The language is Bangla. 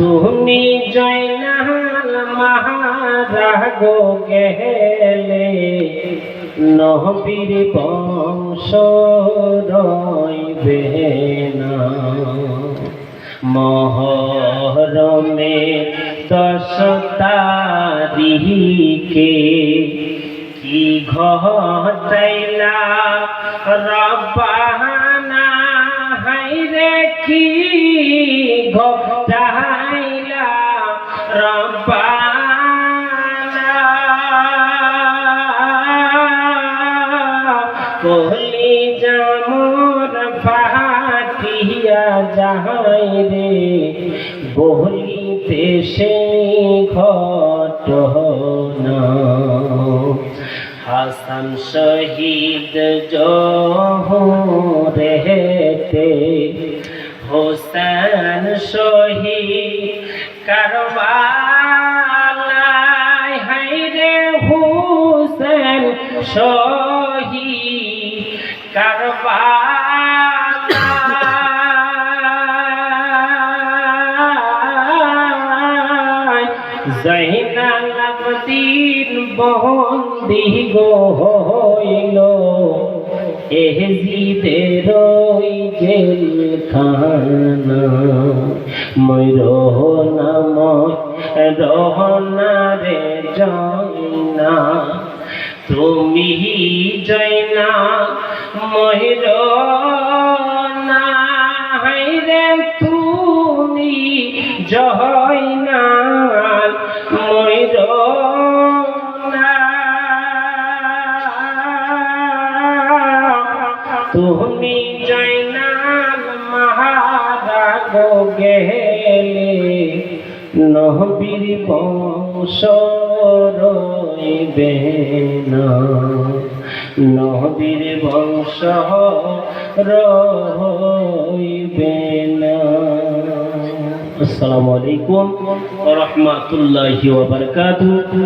তুমি জয়নাল মহারাগ গেলে নহবীর বংশ রইবে না মহরমে দশ তারিখে কি ঘটাইলা? রব্বানা হাইরে কি ঘটাইলা? রব্বানা। কহলি জামর সে ঘটনা হাসান শহীদ জহরেতে হোসেন শহীদ কারবালায় হাইরে হুসেন শহীদ কারবালায় জৈনাল আবদিন বন্দি গো হইল এহজিদের ওই জেলখানা মই রহনা মই রহনা রে জয়না। তুমি জয়না, মই রহনা। হাইরে তুমি জয়না। মই তুমি জয়নাল মহারাগ গেলে নহবীর বংশ রইবে না। নহবীর বংশ রইবে না। আসসালামু আলাইকুম ওয়া রাহমাতুল্লাহি ওয়া বারাকাতুহু।